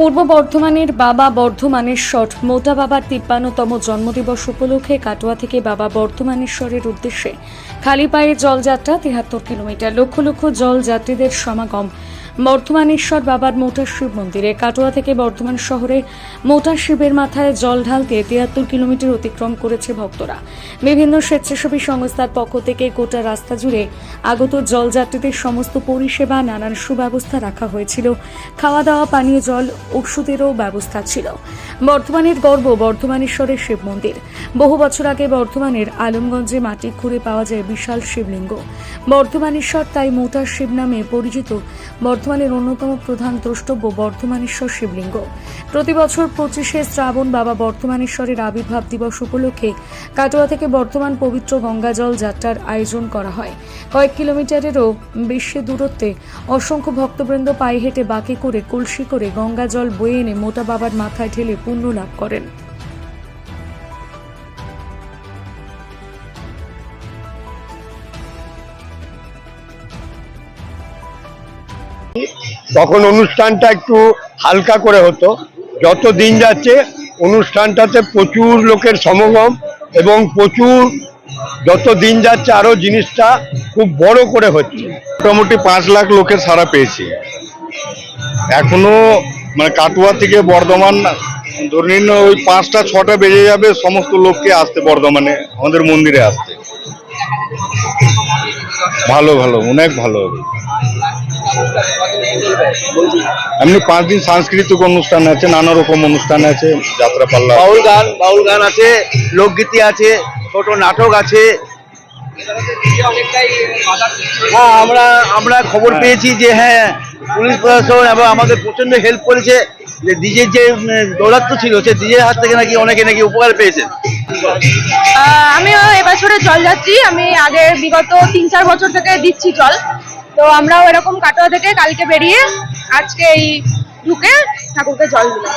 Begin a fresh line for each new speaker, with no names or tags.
পূর্ব বর্ধমানের বাবা বর্ধমানেশ্বর, মোটা বাবার তিপ্পান্নতম জন্মদিবস উপলক্ষে কাটোয়া থেকে বাবা বর্ধমানেশ্বরের উদ্দেশ্যে খালি পায়ে জলযাত্রা তিহাত্তর কিলোমিটার, লক্ষ লক্ষ জলযাত্রীদের সমাগম। বর্ধমানেশ্বর বাবার মোটা শিব মন্দিরে, কাটোয়া থেকে বর্ধমান শহরে মোটা শিবের মাথায় জল ঢালতে তিয়াত্তর কিলোমিটার অতিক্রম করেছে ভক্তরা। বিভিন্ন স্বেচ্ছাসেবী সংস্থার পক্ষ থেকে গোটা রাস্তা জুড়ে আগত জলযাত্রীদের সমস্ত পরিষেবা, নানান সুব্যবস্থা রাখা হয়েছিল। খাওয়া দাওয়া পানীয় জল, ওষুধেরও ব্যবস্থা ছিল। বর্ধমানের গর্ব বর্ধমানেশ্বরের শিব মন্দির। বহু বছর আগে বর্ধমানের আলমগঞ্জে মাটি খুঁড়ে পাওয়া যায় বিশাল শিবলিঙ্গ। বর্ধমানেশ্বর তাই মোটা শিব নামে পরিচিত বর্ধমানের অন্যতম প্রধান দ্রষ্টব্য বর্ধমানেশ্বর শিবলিঙ্গ। প্রতি বছর পঁচিশে শ্রাবণ বাবা বর্ধমানেশ্বরের আবির্ভাব দিবস উপলক্ষে কাটোয়া থেকে বর্ধমান পবিত্র গঙ্গাজল যাত্রার আয়োজন করা হয়। কয়েক কিলোমিটারেরও বেশি দূরত্বে অসংখ্য ভক্তবৃন্দ পায়ে হেঁটে বাঁকে করে কলসি করে গঙ্গা জল বয়ে এনে মোটা বাবার মাথায় ঢেলে পুণ্য লাভ করেন।
তখন অনুষ্ঠানটা একটু হালকা করে হতো। যত দিন যাচ্ছে, অনুষ্ঠানটাতে প্রচুর লোকের সমাগম এবং প্রচুর যত দিন যাচ্ছে আরও জিনিসটা খুব বড় করে হচ্ছে।
মোটামুটি পাঁচ লাখ লোকের সাড়া পেয়েছি। এখনও মানে কাটুয়া থেকে বর্ধমান ধরে নিন ওই পাঁচটা, ছটা বেজে যাবে, সমস্ত লোককে আসতে বর্ধমানে, আমাদের মন্দিরে আসতে। ভালো ভালো, অনেক ভালো হবে। এমনি পাঁচ দিন সাংস্কৃতিক অনুষ্ঠান আছে নানা রকম অনুষ্ঠান আছে যাত্রা পাল্লা।
বাউল গান বাউল গান আছে লোকগীতি আছে ছোট নাটক আছে। হ্যাঁ আমরা আমরা খবর পেয়েছি যে হ্যাঁ পুলিশ প্রশাসন এবং আমাদের প্রচণ্ড হেল্প করেছে। যে ডিজের যে দৌরাত্ম ছিল সে ডিজের হাত থেকে নাকি অনেকে নাকি উপকার পেয়েছেন
আহ, আমিও এবছরে জল যাচ্ছি। আমি আগের বিগত তিন চার বছর থেকে দিচ্ছি জল। তো আমরাও এরকম কাটোয়া থেকে কালকে বেরিয়ে আজকে এই ঢুকে ঠাকুরকে জল দিলাম।